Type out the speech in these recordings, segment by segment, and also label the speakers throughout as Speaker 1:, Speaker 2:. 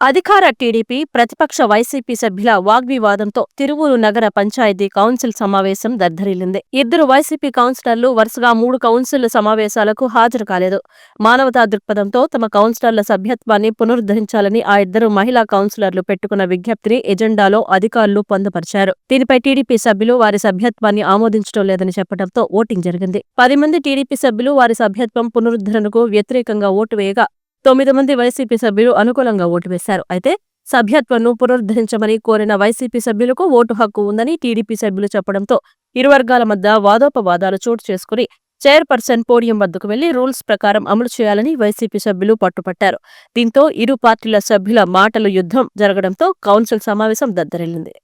Speaker 1: అధికార టీడీపీ ప్రతిపక్ష వైసీపీ సభ్యుల వాగ్వివాదంతో తిరువూరు నగర పంచాయతీ కౌన్సిల్ సమావేశం దద్దరిల్లింది. ఇద్దరు వైసీపీ కౌన్సిలర్లు వరుసగా మూడు కౌన్సిల్ సమావేశాలకు హాజరు కాలేదు. మానవతా దృక్పథంతో తమ కౌన్సిలర్ల సభ్యత్వాన్ని పునరుద్ధరించాలని ఆ ఇద్దరు మహిళా కౌన్సిలర్లు పెట్టుకున్న విజ్ఞప్తిని ఎజెండాలో అధికారులు పొందుపరిచారు. దీనిపై టీడీపీ సభ్యులు వారి సభ్యత్వాన్ని ఆమోదించడం లేదని చెప్పడంతో ఓటింగ్ జరిగింది. పది మంది టీడీపీ సభ్యులు వారి సభ్యత్వం పునరుద్ధరణకు వ్యతిరేకంగా ఓటు వేయగా తొమ్మిది మంది వైసీపీ సభ్యులు అనుకూలంగా ఓటు వేశారు. అయితే సభ్యత్వంను పునరుద్ధరించమని కోరిన వైసీపీ సభ్యులకు ఓటు హక్కు ఉందని టీడీపీ సభ్యులు చెప్పడంతో ఇరు వర్గాల మధ్య వాదోపవాదాలు చోటు చేసుకుని చైర్పర్సన్ పోడియం వద్దకు వెళ్ళి రూల్స్ ప్రకారం అమలు చేయాలని వైసీపీ సభ్యులు పట్టుపట్టారు. దీంతో ఇరు పార్టీల సభ్యుల మాటలు యుద్ధం జరగడంతో కౌన్సిల్ సమావేశం దద్దరిల్లింది.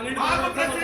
Speaker 2: Ma non